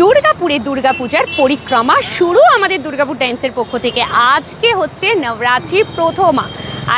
দুর্গাপুরে দুর্গাপূজার পরিক্রমা শুরু আমাদের দুর্গাপুর টাইমসের পক্ষ থেকে। আজকে হচ্ছে নবরাত্রির প্রথমা।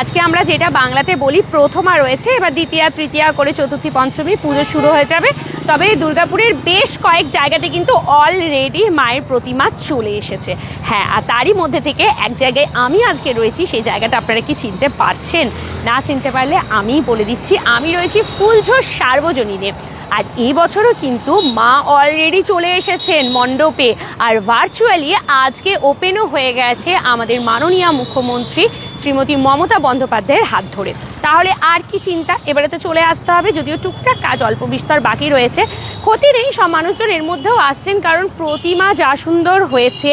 আজকে আমরা যেটা বাংলাতে বলি প্রথমা রয়েছে। এবার দ্বিতীয়া, তৃতীয়া করে চতুর্থী, পঞ্চমী পুজো শুরু হয়ে যাবে। তবে দুর্গাপুরের বেশ কয়েক জায়গাতে কিন্তু অলরেডি মায়ের প্রতিমা চলে এসেছে। হ্যাঁ আর তারই মধ্যে থেকে এক জায়গায় আমি আজকে রয়েছি। সেই জায়গাটা আপনারা কি চিনতে পারছেন? না চিনতে পারলে আমিই বলে দিচ্ছি। আমি রয়েছি ফুলঝোর সার্বজনীনে। আর এই বছরও কিন্তু মা অলরেডি চলে এসেছেন মণ্ডপে। আর ভার্চুয়ালি আজকে ওপেনও হয়ে গেছে আমাদের মাননীয় মুখ্যমন্ত্রী শ্রীমতী মমতা বন্দ্যোপাধ্যায়ের হাত ধরে। তাহলে আর কি চিন্তা? এবারে তো চলে আসতে হবে, যদিও টুকটাক কাজ, অল্প বিস্তর বাকি রয়েছে। ক্ষতি নেই সব মানুষজন এর মধ্যেও আসছেন, কারণ প্রতিমা যা সুন্দর হয়েছে,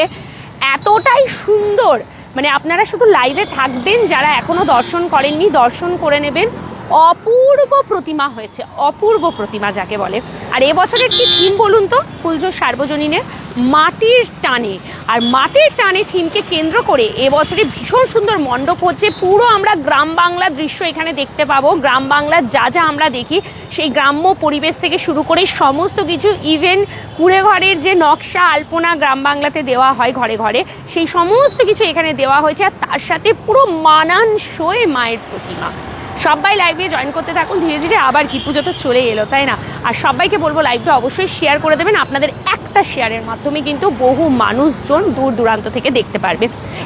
এতটাই সুন্দর। মানে আপনারা শুধু লাইভে থাকবেন, যারা এখনও দর্শন করেননি, দর্শন করে নেবেন। অপূর্ব প্রতিমা হয়েছে, অপূর্ব প্রতিমা যাকে বলে। আর এবছরের কি থিম বলুন তো? ফুলজোর সার্বজনীনের মাটির টানে। আর মাটির টানে থিমকে কেন্দ্র করে এবছরে ভীষণ সুন্দর মণ্ডপ হচ্ছে। পুরো আমরা গ্রাম বাংলার দৃশ্য এখানে দেখতে পাবো। গ্রাম বাংলার যা যা আমরা দেখি, সেই গ্রাম্য পরিবেশ থেকে শুরু করে সমস্ত কিছু ইভেন কুড়ে ঘরের যে নকশা আলপনা গ্রাম বাংলাতে দেওয়া হয় ঘরে ঘরে, সেই সমস্ত কিছু এখানে দেওয়া হয়েছে। আর তার সাথে পুরো মানানসই মায়ের প্রতিমা। সবাই লাইভে জয়েন করতে থাকুন, ধীরে ধীরে আবার কি পুজো তো চলে এলো, তাই না? আর সবাইকে বলব লাইভটা অবশ্যই শেয়ার করে দেবেন, আপনাদের একটা শেয়ারের মাধ্যমে কিন্তু বহু মানুষজন দূর দূরান্ত থেকে দেখতে পারবে।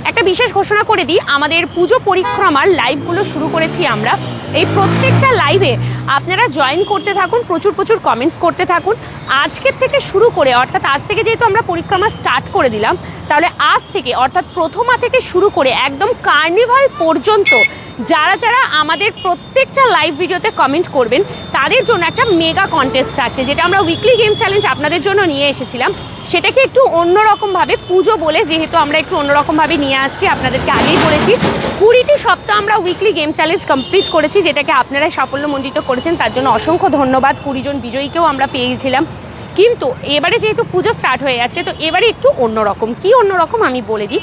একটা বিশেষ ঘোষণা করে দিই, আমাদের পুজো পরিক্রমার লাইভগুলো শুরু করেছি আমরা। এই প্রত্যেকটা লাইভে আপনারা জয়েন করতে থাকুন, প্রচুর প্রচুর কমেন্টস করতে থাকুন। আজকের থেকে শুরু করে, অর্থাৎ আজ থেকে যেহেতু আমরা পরিক্রমা স্টার্ট করে দিলাম, তাহলে আজ থেকে, অর্থাৎ প্রথমা থেকে শুরু করে একদম কার্নিভাল পর্যন্ত যারা যারা আমাদের প্রত্যেকটা লাইভ ভিডিওতে কমেন্ট করবেন, তাদের জন্য একটা মেগা কন্টেস্ট থাকছে, যেটা আমরা উইকলি গেম চ্যালেঞ্জ আপনাদের জন্য নিয়ে এসেছিলাম। সেটাকে একটু অন্যরকমভাবে পুজো বলে, যেহেতু আমরা একটু অন্যরকমভাবে নিয়ে আসছি, আপনাদেরকে আগেই বলেছি। কুড়িটি সপ্তাহ আমরা উইকলি গেম চ্যালেঞ্জ কমপ্লিট করেছি, যেটাকে আপনারা সাফল্যমণ্ডিত করেছেন, তার জন্য অসংখ্য ধন্যবাদ। কুড়িজন বিজয়ীকেও আমরা পেয়ে গেছিলাম কিন্তু এবারে যেহেতু পুজো স্টার্ট হয়ে যাচ্ছে, তো এবারে একটু অন্যরকম। কি অন্যরকম আমি বলে দিই?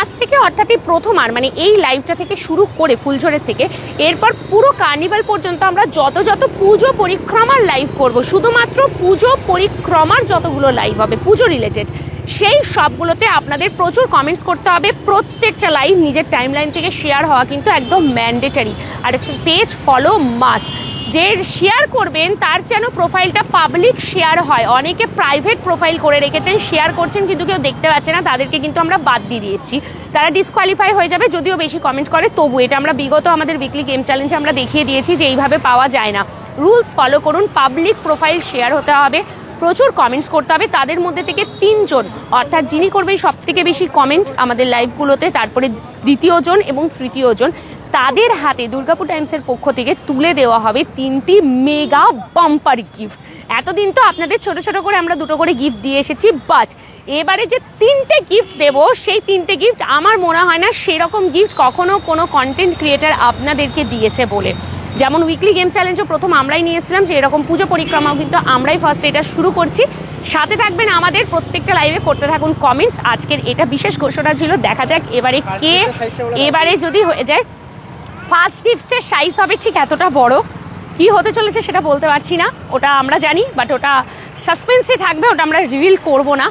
আজ থেকে অর্থাৎ এই প্রথম আর মানে এই লাইভটা থেকে শুরু করে ফুলঝড়ের থেকে, এরপর পুরো কার্নিভাল পর্যন্ত আমরা যত যত পুজো পরিক্রমার লাইভ করব, শুধুমাত্র পুজো পরিক্রমার যতগুলো লাইভ হবে, পুজো রিলেটেড সেই সবগুলোতে আপনাদের প্রচুর কমেন্টস করতে হবে। প্রত্যেকটা লাইভ নিজের টাইমলাইন থেকে শেয়ার হওয়া কিন্তু একদম ম্যান্ডেটারি আর পেজ ফলো মাস্ট যে শেয়ার করবেন, তার যেন প্রোফাইলটা পাবলিক শেয়ার হয়। অনেকে প্রাইভেট প্রোফাইল করে রেখেছেন শেয়ার করছেন, কিন্তু কেউ দেখতে পাচ্ছে না। তাদেরকে কিন্তু আমরা বাদ দিয়ে দিয়েছি। তারা ডিসকোয়ালিফাই হয়ে যাবে, যদিও বেশি কমেন্ট করে, তবু এটা আমরা বিগত আমাদের উইকলি গেম চ্যালেঞ্জে আমরা দেখিয়ে দিয়েছি যে এইভাবে পাওয়া যায় না। রুলস ফলো করুন পাবলিক প্রোফাইল শেয়ার হতে হবে, প্রচুর কমেন্টস করতে হবে। তাদের মধ্যে থেকে তিনজন, অর্থাৎ যিনি করবেন সব থেকে বেশি কমেন্ট আমাদের লাইভগুলোতে তারপরে দ্বিতীয়জন এবং তৃতীয়জন তাদের হাতে দুর্গাপুর টাইমসের পক্ষ থেকে তুলে দেওয়া হবে তিনটি মেগা বাম্পার গিফট। এতদিন তো আপনাদের ছোট ছোট করে আমরা দুটো করে গিফট দিয়ে এসেছি বাট এবারে যে তিনটে গিফট দেবো সেই তিনটে গিফট আমার মনে হয় না সেরকম গিফট কখনো কোনো কন্টেন্ট ক্রিয়েটার আপনাদেরকে দিয়েছে বলে। যেমন উইকলি গেম চ্যালেঞ্জও প্রথম আমরাই নিয়েছিলাম যে এরকম পুজো পরিক্রমাও কিন্তু আমরাই ফার্স্ট এটা শুরু করছি। সাথে থাকবেন আমাদের প্রত্যেকটা লাইভে করতে থাকুন কমেন্টস আজকের এটা বিশেষ ঘোষণা ছিল দেখা যাক এবারে কে এবারে যদি হয়ে যায় ফার্স্ট গিফটের সাইজ হবে ঠিক এতটা বড়। কি হতে চলেছে সেটা বলতে পারছি না। ওটা আমরা জানি বাট ওটা সাসপেন্সে থাকবে, ওটা আমরা রিভিল করব না।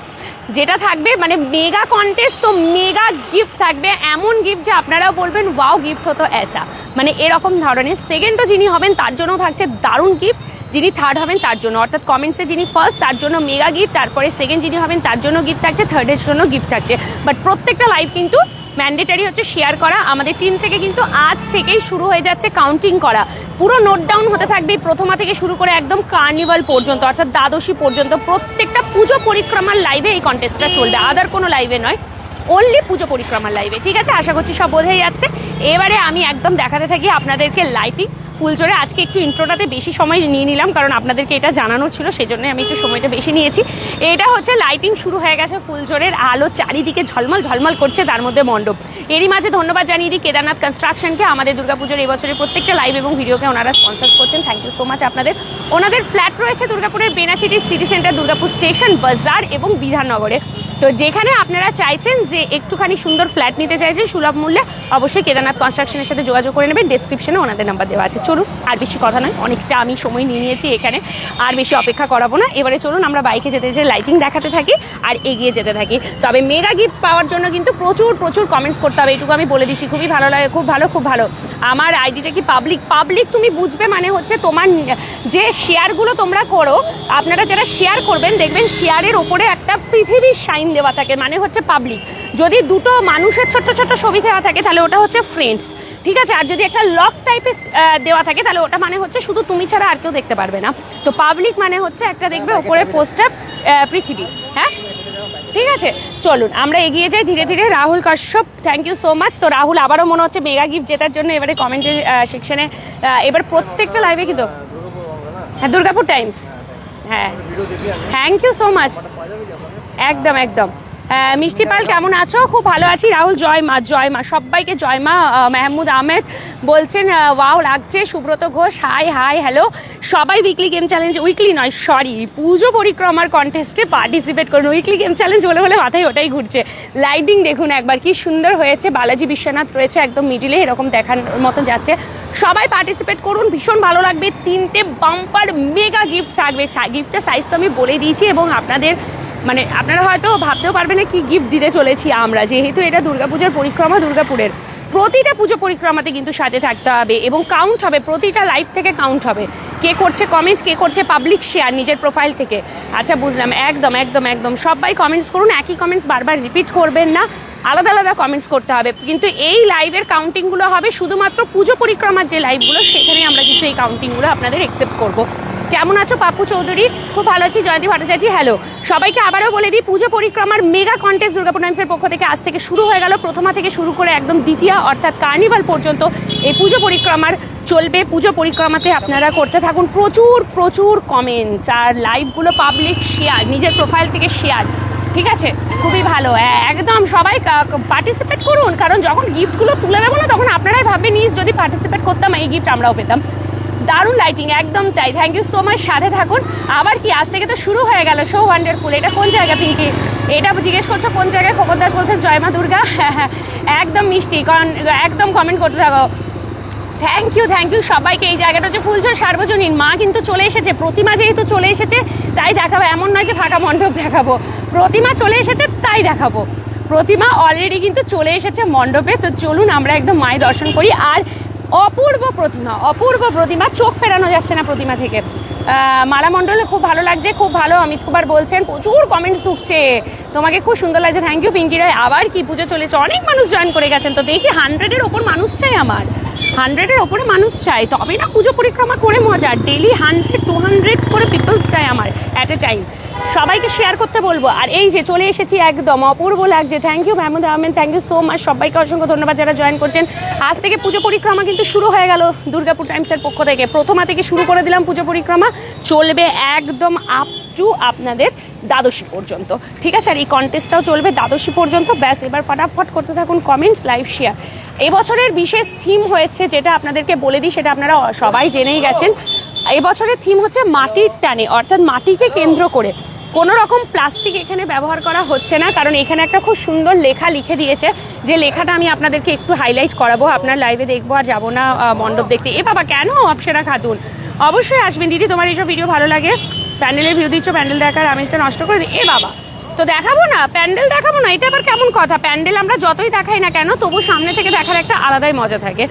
যেটা থাকবে মানে মেগা কন্টেস্ট তো মেগা গিফট থাকবে। এমন গিফট যে আপনারাও বলবেন ওয়াও গিফট হতো অ্যাসা মানে এরকম ধরনের। সেকেন্ডও যিনি হবেন, তার জন্য থাকছে দারুণ গিফট যিনি থার্ড হবেন, তার জন্য। অর্থাৎ কমেন্টসে যিনি ফার্স্ট তার জন্য মেগা গিফট তারপরে সেকেন্ড যিনি হবেন, তার জন্য গিফট থাকছে। থার্ডের জন্য গিফট থাকছে। বাট প্রত্যেকটা লাইভ কিন্তু ম্যান্ডেটারি হচ্ছে শেয়ার করা। আমাদের টিম থেকে কিন্তু আজ থেকেই শুরু হয়ে যাচ্ছে কাউন্টিং করা। পুরো নোট ডাউন হতে থাকবে প্রথমা থেকে শুরু করে একদম কার্নিভাল পর্যন্ত, অর্থাৎ দ্বাদশী পর্যন্ত। প্রত্যেকটা পুজো পরিক্রমার লাইভে এই কন্টেস্টটা চলবে। আদার কোনো লাইভে নয়। অনলি পুজো পরিক্রমার লাইভে ঠিক আছে? আশা করছি সব বোঝাই যাচ্ছে। এবারে আমি একদম দেখাতে থাকি আপনাদেরকে লাইটিং ফুলজোরে আজকে একটু ইন্ট্রোটাতে বেশি সময় নিয়ে নিলাম, কারণ আপনাদেরকে এটা জানানো ছিল সেই জন্য আমি একটু সময়টা বেশি নিয়েছি। এটা হচ্ছে লাইটিং শুরু হয়ে গেছে ফুলজোরের আলো চারিদিকে ঝলমল ঝলমল করছে, তার মধ্যে মণ্ডপ। এরই মাঝে ধন্যবাদ জানিয়ে দিই কেদারনাথ কনস্ট্রাকশনকে আমাদের দুর্গাপুজোর এই বছরের প্রত্যেকটা লাইভ এবং ভিডিওকে ওনারা স্পন্সর করছেন। থ্যাংক ইউ সো মাচ আপনাদের। ওনাদের ফ্ল্যাট রয়েছে দুর্গাপুরের Benachity city centre Durgapur station Bazar এবং বিধাননগরে। তো যেখানে আপনারা চাইছেন যে একটুখানি সুন্দর ফ্ল্যাট নিতে চাইছেন সুলভ মূল্যে, অবশ্যই কেদারনাথ কনস্ট্রাকশনের সাথে যোগাযোগ করে নেবেন। ডেসক্রিপশনে ওনাদের নাম্বার দেওয়া আছে। চলুন, আর বেশি কথা নয়, অনেকটা আমি সময় নিয়ে নিয়েছি এখানে, আর বেশি অপেক্ষা করাবো না। এবারে চলুন, আমরা বাইকে যেতে যেতে লাইটিং দেখাতে থাকি আর এগিয়ে যেতে থাকি। তবে মেগা গিফট পাওয়ার জন্য কিন্তু প্রচুর প্রচুর কমেন্টস করতে হবে। এটুকু আমি বলে দিচ্ছি, খুবই ভালো লাগে, খুব ভালো খুব ভালো। আমার আইডিটা কি পাবলিক পাবলিক তুমি বুঝবে মানে হচ্ছে তোমার, যে শেয়ারগুলো তোমরা করো, আপনারা যারা শেয়ার করবেন, দেখবেন শেয়ারের ওপরে একটা পৃথিবীর সাইন দেওয়া থাকে মানে হচ্ছে পাবলিক যদি দুটো মানুষের ছোট্ট ছোট্ট ছবি দেওয়া থাকে, তাহলে ওটা হচ্ছে ফ্রেন্ডস ঠিক আছে? আর যদি একটা লক টাইপের দেওয়া থাকে, তাহলে ওটা মানে হচ্ছে শুধু তুমি ছাড়া আর কেউ দেখতে পারবে না। তো পাবলিক মানে হচ্ছে একটা দেখবে ওপরে পোস্টার পৃথিবী। হ্যাঁ? ঠিক আছে? চলুন, আমরা এগিয়ে যাই ধীরে ধীরে। Rahul Kashyap thank you so much তো রাহুল, আবারও মনে হচ্ছে মেগা গিফট জেতার জন্য এবারে কমেন্টের সেকশনে এবার প্রত্যেকটা লাইভে কিন্তু হ্যাঁ দুর্গাপুর টাইমস হ্যাঁ। থ্যাংক ইউ সো মাচ একদম একদম। মিষ্টি পাল, কেমন আছো? খুব ভালো আছি। রাহুল, জয় মা জয় মা, সবাইকে জয় মা মেহমুদ আহমেদ বলছেন ওয়াও লাগছে। Subrata Ghosh hi hi hello সবাই উইকলি গেম চ্যালেঞ্জ উইকলি নয় সরি পুজো পরিক্রমার কন্টেস্টে পার্টিসিপেট করুন। উইকলি গেম চ্যালেঞ্জ বলে বলে মাথায় ওটাই ঘুরছে। লাইটিং দেখুন একবার, কি সুন্দর হয়েছে। বালাজি বিশ্বনাথ রয়েছে একদম মিডিলে এরকম দেখার মতো যাচ্ছে। সবাই পার্টিসিপেট করুন, ভীষণ ভালো লাগবে। তিনটে বাম্পার মেগা গিফট থাকবে। গিফটের সাইজ তো আমি বলে দিয়েছি এবং আপনাদের মানে আপনারা হয়তো ভাবতেও পারবেন না কি গিফট দিতে চলেছি আমরা। যেহেতু এটা দুর্গাপূজার পরিক্রমা দুর্গাপুরের। প্রতিটা পুজো পরিক্রমাতে কিন্তু সাথে থাকতে হবে এবং কাউন্ট হবে, প্রতিটা লাইভ থেকে কাউন্ট হবে। কে করছে কমেন্ট কে করছে পাবলিক শেয়ার নিজের প্রোফাইল থেকে। আচ্ছা বুঝলাম। একদম একদম একদম। সবাই কমেন্টস করুন, একই কমেন্টস বারবার রিপিট করবেন না। আলাদা আলাদা কমেন্টস করতে হবে। কিন্তু এই লাইভের কাউন্টিংগুলো হবে শুধুমাত্র পুজো পরিক্রমার যে লাইভগুলো সেখানে আমরা কিন্তু এই কাউন্টিংগুলো আপনাদের অ্যাকসেপ্ট করব। কেমন আছো পাপ্পু চৌধুরী? খুব ভালো আছি, জয়ন্তী ভট্টাচার্য হ্যালো সবাইকে আবারও বলে দিই, পুজো পরিক্রমার মেগা কন্টেস্ট দুর্গাপুর পক্ষ থেকে আজ থেকে শুরু হয়ে গেল, প্রথমা থেকে শুরু করে একদম দ্বিতীয় অর্থাৎ কার্নিভাল পর্যন্ত এই পুজো পরিক্রমার চলবে। পুজো পরিক্রমাতে আপনারা করতে থাকুন, প্রচুর প্রচুর কমেন্টস আর লাইভগুলো পাবলিক শেয়ার নিজের প্রোফাইল থেকে শেয়ার ঠিক আছে? খুবই ভালো। একদম সবাই পার্টিসিপেট করুন, কারণ যখন গিফটগুলো তুলে দেবো না, তখন আপনারাই ভাববেন নিজ যদি পার্টিসিপেট করতাম, এই গিফট আমরাও পেতাম। দারুণ লাইটিং একদম তাই। থ্যাংক ইউ সো মাচ সাথে থাকুন। আবার কি, আজ থেকে তো শুরু হয়ে গেল শো ওয়ান্ডারফুল এটা কোন জায়গা পিঙ্কি এটা জিজ্ঞেস করছ কোন জায়গায়? খবর দাস বলছে জয় মা দুর্গা। হ্যাঁ হ্যাঁ একদম মিষ্টি, কারণ একদম কমেন্ট করতে থাকো। থ্যাংক ইউ থ্যাংক ইউ সবাইকে এই জায়গাটা হচ্ছে ফুলঝড় সার্বজনীন। মা কিন্তু চলে এসেছে, প্রতিমা যেহেতু চলে এসেছে, তাই দেখাবো। এমন নয় যে ফাঁকা মণ্ডপ দেখাবো। প্রতিমা চলে এসেছে, তাই দেখাবো। প্রতিমা অলরেডি কিন্তু চলে এসেছে মণ্ডপে। তো চলুন, আমরা একদম মায়ের দর্শন করি। আর অপূর্ব প্রতিমা অপূর্ব প্রতিমা। চোখ ফেরানো যাচ্ছে না প্রতিমা থেকে। মালা মণ্ডল, খুব ভালো লাগছে, খুব ভালো। অমিত কুমার বলছেন, প্রচুর কমেন্টস উঠছে। তোমাকে খুব সুন্দর লাগছে। থ্যাংক ইউ পিঙ্কি রায় আবার কি পুজো চলেছে? অনেক মানুষ জয়েন করে গেছেন। তো দেখি হান্ড্রেডের ওপর মানুষ চাই আমার। হান্ড্রেডের ওপরে মানুষ চাই তবে না, পুজো পরিক্রমা করে মজা। ডেলি হান্ড্রেড টু হান্ড্রেড করে পিপলস চাই আমার অ্যাট এ টাইম সবাইকে শেয়ার করতে বলব। আর এই যে চলে এসেছি একদম অপূর্ব লাগছে। Thank you Mehmood Ahmed thank you so much সবাইকে অসংখ্য ধন্যবাদ যারা জয়েন করছেন। আজ থেকে পুজো পরিক্রমা কিন্তু শুরু হয়ে গেল দুর্গাপুর টাইমসের পক্ষ থেকে। প্রথমা থেকে শুরু করে দিলাম পুজো পরিক্রমা। চলবে একদম আপ টু আপনাদের দ্বাদশী পর্যন্ত। ঠিক আছে? আর এই কন্টেস্টটাও চলবে দ্বাদশী পর্যন্ত। ব্যাস, এবার ফটাফট করতে থাকুন কমেন্টস লাইভ শেয়ার এবছরের বিশেষ থিম হয়েছে যেটা আপনাদেরকে বলে দিই, সেটা আপনারা সবাই জেনেই গেছেন। এবছরের থিম হচ্ছে মাটির টানে, অর্থাৎ মাটিকে কেন্দ্র করে। কোনো রকম প্লাস্টিক এখানে ব্যবহার করা হচ্ছে না, কারণ এখানে একটা খুব সুন্দর লেখা লিখে দিয়েছে। যে লেখাটা আমি আপনাদেরকে একটু হাইলাইট করাবো, আপনার লাইভে দেখব আর যাব না মণ্ডপ দেখতে। এ বাবা, কেন অপসেরা খাতুন? অবশ্যই আসবেন দিদি, তোমার এইসব ভিডিও ভালো লাগে। প্যান্ডেলের ভিউ দিচ্ছ, প্যান্ডেল দেখার আমেজটা নষ্ট করে দিই এ বাবা, তো দেখাবো না, প্যান্ডেল দেখাবো না, এটা আবার কেমন কথা? প্যান্ডেল আমরা যতই দেখাই না কেন, তবু সামনে থেকে দেখার একটা আলাদাই মজা থাকে।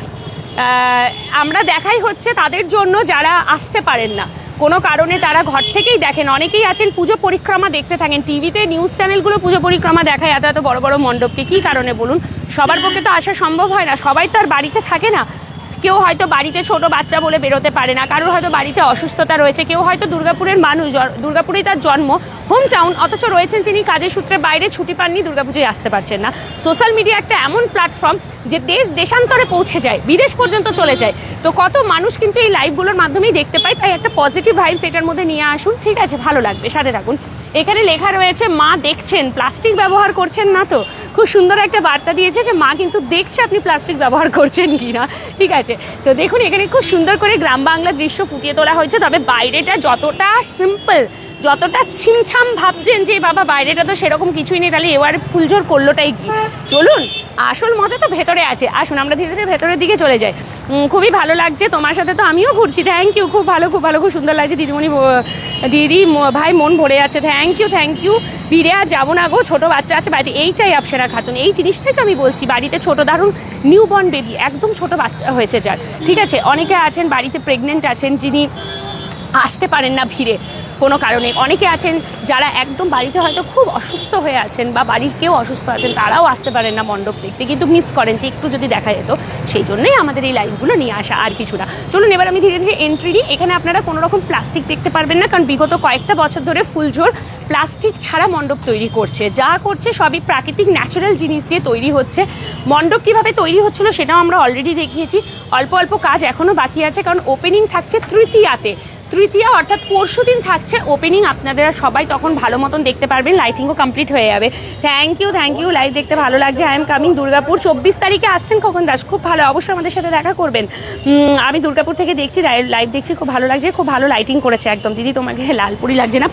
আমরা দেখাই হচ্ছে তাদের জন্য যারা আসতে পারেন না। কোনো কারণে তারা ঘর থেকেই দেখেন। অনেকেই আছেন পুজো পরিক্রমা দেখতে থাকেন। টিভিতে নিউজ চ্যানেলগুলো পুজো পরিক্রমা দেখায়, এত এত বড় বড় মণ্ডপকে। কী কারণে বলুন? সবার পক্ষে তো আসা সম্ভব হয় না। সবাই তো আর বাড়িতে থাকে না। কেউ হয়তো বাড়িতে ছোট বাচ্চা বলে বেরোতে পারে না, কারোর হয়তো বাড়িতে অসুস্থতা রয়েছে, কেউ হয়তো দুর্গাপুরের মানুষ দুর্গাপুরেই তার জন্ম হোম টাউন অথচ রয়েছেন তিনি কাজের সূত্রে, বাইরে ছুটি পাননি, দুর্গাপুজোয় আসতে পারছেন না। সোশ্যাল মিডিয়া একটা এমন প্ল্যাটফর্ম যে দেশ দেশান্তরে পৌঁছে যায়, বিদেশ পর্যন্ত চলে যায়। তো কত মানুষ কিন্তু এই লাইভগুলোর মাধ্যমেই দেখতে পায়, তাই একটা পজিটিভ ভাইবস এটার মধ্যে নিয়ে আসুন। ঠিক আছে, ভালো লাগবে, সাথে থাকুন। এখানে লেখা রয়েছে, মা দেখছেন, প্লাস্টিক ব্যবহার করছেন না তো? খুব সুন্দর একটা বার্তা দিয়েছে যে, মা কিন্তু দেখছে আপনি প্লাস্টিক ব্যবহার করছেন কি না? ঠিক আছে? তো দেখুন, এখানে খুব সুন্দর করে গ্রাম বাংলার দৃশ্য ফুটিয়ে তোলা হয়েছে, তবে বাইরেটা যতটা সিম্পল যতটা ছিমছাম ভাবছেন যে, বাবা, বাইরেটা তো সেরকম কিছুই নেই, তাহলে এবার ফুলঝোর করলোটাই কি? চলুন, আসল মজা তো ভেতরে আছে। আসুন, আমরা ধীরে ধীরে ভেতরের দিকে চলে যাই। খুবই ভালো লাগছে, তোমার সাথে তো আমিও ঘুরছি। থ্যাংক ইউ খুব ভালো খুব ভালো, খুব সুন্দর লাগছে। দিদিমণি দিদি ভাই, মন ভরে যাচ্ছে। থ্যাংক ইউ থ্যাংক ইউ ফিরে আর যাব না গো, ছোটো বাচ্চা আছে, বাড়িতে এইটাই আপসেরা খাতুন। এই জিনিসটাকে আমি বলছি, বাড়িতে ছোট দারুণ নিউ বর্ন বেবি একদম ছোট বাচ্চা হয়েছে যার। ঠিক আছে, অনেকে আছেন, বাড়িতে প্রেগনেন্ট আছেন, যিনি আসতে পারেন না ভিড়ে, কোনো কারণে। অনেকে আছেন যারা একদম বাড়িতে হয়তো খুব অসুস্থ হয়ে আছেন বা বাড়ির কেউ অসুস্থ আছেন, তারাও আসতে পারেন না মণ্ডপ দেখতে। কিন্তু মিস করেন যে একটু যদি দেখা যেত, সেই জন্যই আমাদের এই লাইনগুলো নিয়ে আসা আর কিছু না। চলুন, এবার আমি ধীরে ধীরে এন্ট্রি নিই। এখানে আপনারা কোনো রকম প্লাস্টিক দেখতে পারবেন না, কারণ বিগত কয়েকটা বছর ধরে ফুলঝোর প্লাস্টিক ছাড়া মণ্ডপ তৈরি করছে। যা করছে সবই প্রাকৃতিক ন্যাচারাল জিনিস দিয়ে তৈরি হচ্ছে। মণ্ডপ কীভাবে তৈরি হচ্ছিল সেটাও আমরা অলরেডি দেখিয়েছি। অল্প অল্প কাজ এখনও বাকি আছে, কারণ ওপেনিং থাকছে তৃতীয়াতে। তৃতীয়া অর্থাৎ পরশু দিন থাকছে ওপেনিং আপনারা সবাই তখন ভালো মতন দেখতে পারবেন লাইটিংও কমপ্লিট হয়ে যাবে। Thank you thank you live দেখতে ভালো লাগছে। আই এম কামিং দুর্গাপুর চব্বিশ তারিখে আসছেন কখন দাস। খুব ভালো, অবশ্যই আমাদের সাথে দেখা করবেন। আমি দুর্গাপুর থেকে দেখছি লাইভ দেখছি, খুব ভালো লাগছে, খুব ভালো লাইটিং করেছে একদম। দিদি, তোমাকে লালপুরি লাগছে না?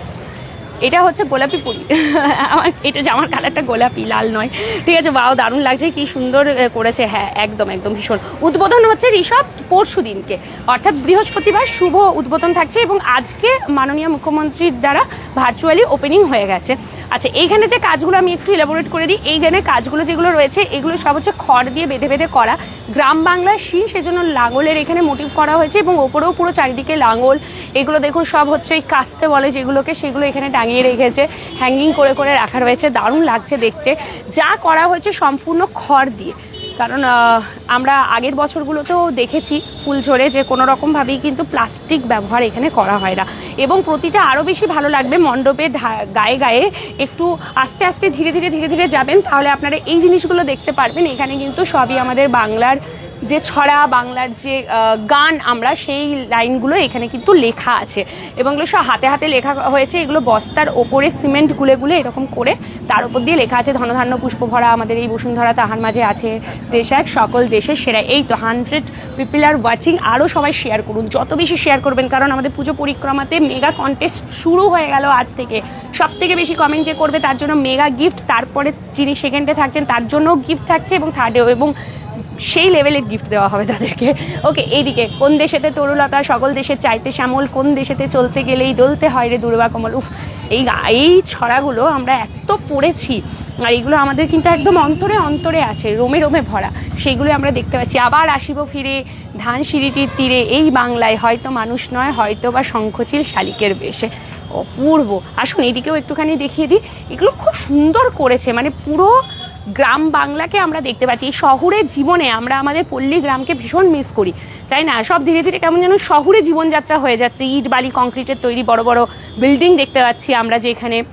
এটা হচ্ছে গোলাপি পুরি। আমার এটা জামার কালারটা গোলাপি, লাল নয়। ঠিক আছে বাও দারুণ লাগছে, কি সুন্দর করেছে। হ্যাঁ একদম একদম, ভীষণ। উদ্বোধন হচ্ছে ঋষভ পরশু দিনকে। অর্থাৎ বৃহস্পতিবার শুভ উদ্বোধন থাকছে এবং আজকে মাননীয় মুখ্যমন্ত্রীর দ্বারা ভার্চুয়ালি ওপেনিং হয়ে গেছে। আচ্ছা এইখানে যে কাজগুলো আমি একটু এলাবোরেট করে দিই, এইখানে কাজগুলো যেগুলো রয়েছে, এগুলো সব হচ্ছে খড় দিয়ে বেঁধে বেঁধে করা। গ্রাম বাংলার শিল সেজন্য লাঙলের এখানে মোটিভ করা হয়েছে এবং ওপরেও পুরো চারিদিকে লাঙল। এগুলো দেখুন, সব হচ্ছে ওই কাস্তে বলে যেগুলোকে, সেগুলো এখানে টাঙিয়ে রেখেছে হ্যাঙ্গিং করে করে রাখা রয়েছে। দারুণ লাগছে দেখতে। যা করা হয়েছে সম্পূর্ণ খড় দিয়ে। কারণ আমরা আগের বছরগুলোতেও দেখেছি ফুল ঝরে যে কোনো রকমভাবেই কিন্তু প্লাস্টিক ব্যবহার এখানে করা হয় না। এবং প্রতিটা আরও বেশি ভালো লাগবে মণ্ডপের গায়ে গায়ে একটু আস্তে আস্তে ধীরে ধীরে ধীরে ধীরে যাবেন, তাহলে আপনারা এই জিনিসগুলো দেখতে পারবেন। এখানে কিন্তু সবই আমাদের বাংলার যে ছড়া বাংলার যে গান আমরা, সেই লাইনগুলো এখানে কিন্তু লেখা আছে। এবং এগুলো সব হাতে হাতে লেখা হয়েছে। এগুলো বস্তার ওপরে সিমেন্ট গুলে গুলে এরকম করে তার উপর দিয়ে লেখা আছে, ধনধান্য পুষ্প ভরা আমাদের এই বসুন্ধরা, তাহার মাঝে আছে দেশ এক, সকল দেশের সেরা। এই তো হান্ড্রেড পিপল আর ওয়াচিং আরও সবাই শেয়ার করুন। যত বেশি শেয়ার করবেন, কারণ আমাদের পুজো পরিক্রমাতে মেগা কন্টেস্ট শুরু হয়ে গেল আজ থেকে। সব থেকে বেশি কমেন্ট যে করবে, তার জন্য মেগা গিফট তারপরে যিনি সেকেন্ডে থাকছেন, তার জন্যও গিফট থাকছে এবং থার্ডেও এবং সেই লেভেলের গিফট দেওয়া হবে তাদেরকে। ওকে এইদিকে, কোন দেশেতে তরুলতা সকল দেশের চাইতে শ্যামল, কোন দেশেতে চলতে গেলেই দলতে হয় রে দুর্বা কমল? উফ, এই এই ছড়াগুলো আমরা এত পড়েছি, আর এগুলো আমাদের কিন্তু একদম অন্তরে অন্তরে আছে, রোমে রোমে ভরা। সেইগুলো আমরা দেখতে পাচ্ছি। আবার আসিব ফিরে ধান সিঁড়িটির তীরে, এই বাংলায় হয়তো মানুষ নয়, হয়তো বা শঙ্খচিল শালিকের বেশে। অপূর্ব। আসুন, এইদিকেও একটুখানি দেখিয়ে দিই। এগুলো খুব সুন্দর করেছে মানে পুরো গ্রাম বাংলাকে আমরা দেখতে পাচ্ছি। এই শহরের জীবনে আমরা আমাদের পল্লী গ্রামকে ভীষণ মিস করি। তাই না? সব ধীরে ধীরে কেমন যেন শহুরে জীবনযাত্রা হয়ে যাচ্ছে। ইট বালি কংক্রিটের তৈরি বড় বড় বিল্ডিং দেখতে পাচ্ছি আমরা যেখানে।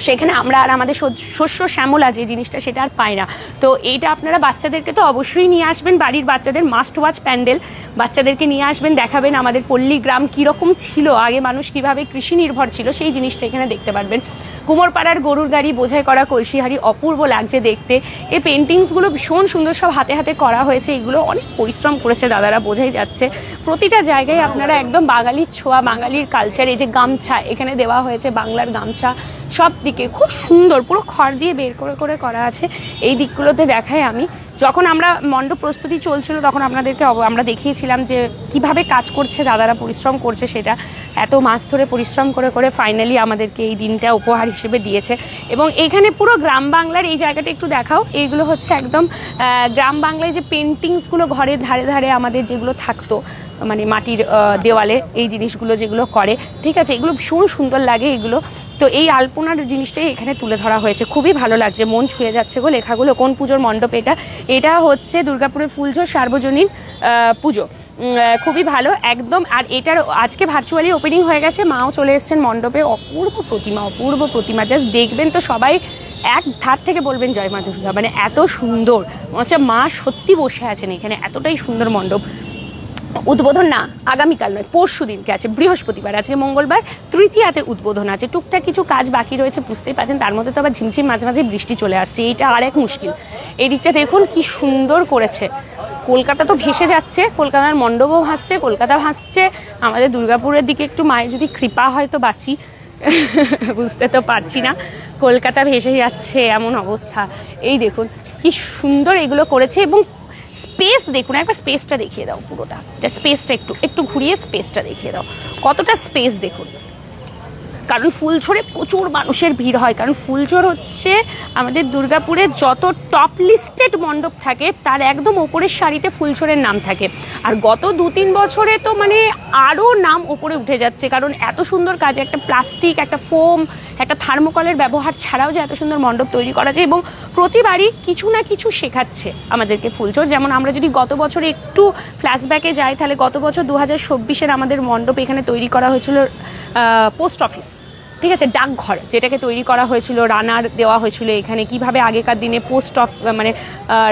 সেখানে আমরা আর আমাদের শস্য- শস্য শ্যামলা যে জিনিসটা সেটা আর পাই না। তো এইটা আপনারা বাচ্চাদেরকে তো অবশ্যই নিয়ে আসবেন। বাড়ির বাচ্চাদের মাস্ট ওয়াচ প্যান্ডেল। বাচ্চাদেরকে নিয়ে আসবেন, দেখাবেন আমাদের পল্লী গ্রাম কীরকম ছিল। আগে মানুষ কীভাবে কৃষি নির্ভর ছিল, সেই জিনিসটা এখানে দেখতে পারবেন। কুমোরপাড়ার গরুর গাড়ি, বোঝাই করা কলসিহারি অপূর্ব লাগছে দেখতে। এই পেন্টিংসগুলো ভীষণ সুন্দর সব হাতে হাতে করা হয়েছে। এগুলো অনেক পরিশ্রম করেছে দাদারা, বোঝাই যাচ্ছে। প্রতিটা জায়গায় আপনারা একদম বাঙালির ছোঁয়া, বাঙালির কালচার এই যে গামছা, এখানে দেওয়া হয়েছে বাংলার গামছা সব দিকে খুব সুন্দর, পুরো খড় দিয়ে বের করে করে করা আছে। এই দিকগুলোতে দেখায় আমি। যখন আমরা মণ্ডপ প্রস্তুতি চলছিল, তখন আপনাদেরকে আমরা দেখিয়েছিলাম যে কীভাবে কাজ করছে দাদারা, পরিশ্রম করছে সেটা। এত মাস ধরে পরিশ্রম করে করে ফাইনালি আমাদেরকে এই দিনটা উপহার হিসেবে দিয়েছে। এবং এখানে পুরো গ্রাম বাংলার এই জায়গাটা একটু দেখাও। এইগুলো হচ্ছে একদম গ্রাম বাংলায় যে পেন্টিংসগুলো ঘরের ধারে ধারে আমাদের যেগুলো থাকতো মানে মাটির দেওয়ালে এই জিনিসগুলো যেগুলো করে, ঠিক আছে? এগুলো ভীষণ সুন্দর লাগে এগুলো। তো এই আলপনার জিনিসটাই এখানে তুলে ধরা হয়েছে। খুবই ভালো লাগছে, মন ছুঁয়ে যাচ্ছে গো লেখাগুলো। কোন পুজোর মণ্ডপ এটা? এটা হচ্ছে দুর্গাপুরের ফুলঝোর সার্বজনীন পুজো। খুবই ভালো, একদম। আর এটার আজকে ভার্চুয়ালি ওপেনিং হয়ে গেছে। মাও চলে এসেছেন মণ্ডপে। অপূর্ব প্রতিমা অপূর্ব প্রতিমা। জাস্ট দেখবেন তো সবাই এক ধার থেকে বলবেন, জয় মা দুর্গা। মানে এত সুন্দর। হচ্ছে মা সত্যি বসে আছেন এখানে। এতটাই সুন্দর মণ্ডপ। উদ্বোধন না, আগামীকাল নয়, পরশু দিনকে আছে, বৃহস্পতিবার আজকে মঙ্গলবার তৃতীয়াতে উদ্বোধন আছে। টুকটাক কিছু কাজ বাকি রয়েছে, বুঝতেই পারছেন, তার মধ্যে তো আবার ঝিমঝিম, মাঝে মাঝে বৃষ্টি চলে আসছে, এইটা আর এক মুশকিল। এই দিকটা দেখুন কি সুন্দর করেছে। কলকাতা তো ভেসে যাচ্ছে, কলকাতার মণ্ডপও ভাসছে কলকাতা ভাসছে। আমাদের দুর্গাপুরের দিকে একটু মায়ের যদি কৃপা হয় তো বাঁচি। বুঝতে তো পারছি না, কলকাতা ভেসে যাচ্ছে, এমন অবস্থা। এই দেখুন, কি সুন্দর এগুলো করেছে এবং স্পেস দেখুন, একবার স্পেসটা দেখিয়ে দাও পুরোটা। এটা স্পেসটা একটু একটু ঘুরিয়ে স্পেসটা দেখিয়ে দাও। কতটা স্পেস দেখুন? কারণ ফুলঝড়ে প্রচুর মানুষের ভিড় হয়। কারণ ফুলঝড় হচ্ছে আমাদের দুর্গাপুরে যত টপ লিস্টেড মণ্ডপ থাকে, তার একদম ওপরের শাড়িতে ফুলঝড়ের নাম থাকে। আর গত দু তিন বছরে তো মানে আরও নাম ওপরে উঠে যাচ্ছে। কারণ এত সুন্দর কাজ একটা প্লাস্টিক একটা ফোম একটা থার্মোকলের ব্যবহার ছাড়াও যে এত সুন্দর মণ্ডপ তৈরি করা যায় এবং প্রতিবারই কিছু না কিছু শেখাচ্ছে আমাদেরকে ফুলঝড় যেমন আমরা যদি গত বছরে একটু ফ্ল্যাশব্যাকে যাই, তাহলে গত বছর দু হাজার আমাদের মণ্ডপ এখানে তৈরি করা হয়েছিল পোস্ট অফিস ঠিক আছে, ডাকঘর যেটাকে তৈরি করা হয়েছিল, রানার দেওয়া হয়েছিল এখানে, কীভাবে আগেকার দিনে পোস্ট অফ মানে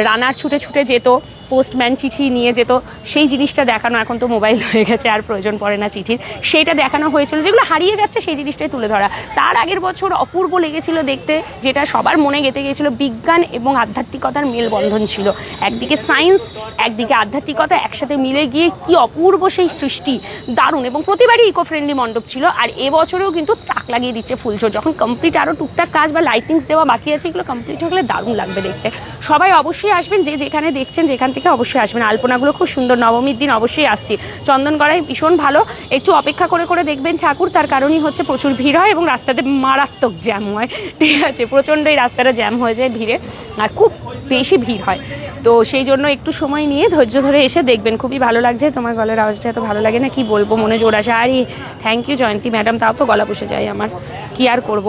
রানার ছুটে ছুটে যেত পোস্টম্যান চিঠি নিয়ে যেত, সেই জিনিসটা দেখানো এখন তো মোবাইল হয়ে গেছে, আর প্রয়োজন পড়ে না চিঠির। সেইটা দেখানো হয়েছিল, যেগুলো হারিয়ে যাচ্ছে সেই জিনিসটাই তুলে ধরা। তার আগের বছর অপূর্ব লেগেছিল দেখতে, যেটা সবার মনে গেঁথে গিয়েছিল, বিজ্ঞান এবং আধ্যাত্মিকতার মেলবন্ধন ছিল। একদিকে সায়েন্স, একদিকে আধ্যাত্মিকতা একসাথে মিলে গিয়ে কি অপূর্ব সেই সৃষ্টি, দারুণ এবং প্রতিবারই ইকো ফ্রেন্ডলি মণ্ডপ ছিল। আর এবছরেও কিন্তু তাক লাগিয়ে দিচ্ছে ফুলঝোর যখন কমপ্লিট আরও টুকটাক কাজ বা লাইটিংস দেওয়া বাকি আছে, এগুলো কমপ্লিট হয়ে গেলে দারুণ লাগবে দেখতে। সবাই অবশ্যই আসবেন, যে যেখানে দেখছেন, যেখান থেকে অবশ্যই আসবেন। আলপনাগুলো খুব সুন্দর নবমীর দিন অবশ্যই আসছি। চন্দনগড়াই ভীষণ ভালো। একটু অপেক্ষা করে করে দেখবেন ঠাকুর। তার কারণই হচ্ছে প্রচুর ভিড় হয় এবং রাস্তাতে মারাত্মক জ্যাম হয়। ঠিক আছে, প্রচণ্ড এই রাস্তাটা জ্যাম হয়ে যায় ভিড়ে। আর খুব বেশি ভিড় হয়। তো সেই জন্য একটু সময় নিয়ে ধৈর্য ধরে এসে দেখবেন। খুবই ভালো লাগছে। তোমার গলার আওয়াজটা এত ভালো লাগে না? কি বলব? মনে জোর আসে। আরে থ্যাংক ইউ জয়ন্তী ম্যাডাম। তাও তো গলা বসে যায় আমার। কি আর করব?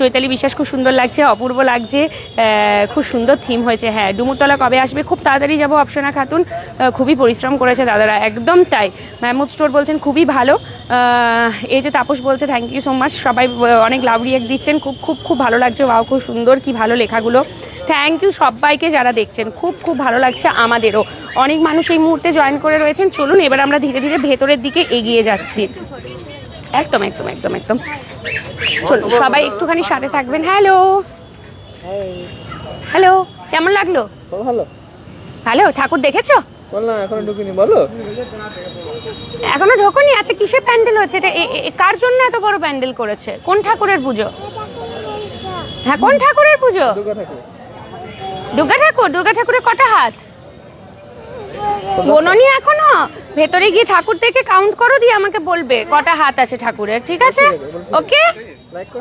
চৈতালি বিশ্বাস খুব সুন্দর লাগছে, অপূর্ব লাগছে খুব সুন্দর থিম হয়েছে। হ্যাঁ ডুমুরতলা কবে আসবে? খুব তাড়াতাড়ি যাব অপসনা খাতুন। খুবই পরিশ্রম করেছে দাদারা, একদম তাই। মাহমুদ স্টোর বলছেন, খুবই ভালো। এই যে তাপস বলছে থ্যাংক ইউ সো মাচ সবাই অনেক লাভ রিয়েক্ট দিচ্ছেন। খুব খুব খুব ভালো লাগছে। ওয়াও, খুব সুন্দর, কি ভালো লেখাগুলো। থ্যাংক ইউ সবাইকে যারা দেখছেন। খুব খুব ভালো লাগছে আমাদেরও। অনেক মানুষ এই মুহূর্তে জয়েন করে রয়েছেন। চলুন, এবার আমরা ধীরে ধীরে ভেতরের দিকে এগিয়ে যাচ্ছি। একদম একদম একদম একদম। চলো সবাই একটুখানি সাথে থাকবেন। হ্যালো। হ্যালো কেমন লাগল? ভালো। ভালো? ঠাকুর দেখেছ? বললাম এখনও ঢুকিনি বলো। এখনও ঢোকনি? আচ্ছা কিসের প্যান্ডেল হচ্ছে? এটা কার জন্য এত বড় প্যান্ডেল করেছে? কোন ঠাকুরের পুজো? হ্যাঁ কোন ঠাকুরের পুজো? দুর্গা ঠাকুর দুর্গা ঠাকুর? দুর্গা ঠাকুরের কটা হাত? গোননি এখনও? ভেতরে গিয়ে ঠাকুর থেকে কাউন্ট করো দিয়ে আমাকে বলবে কটা হাত আছে ঠাকুরের ঠিক আছে? Okay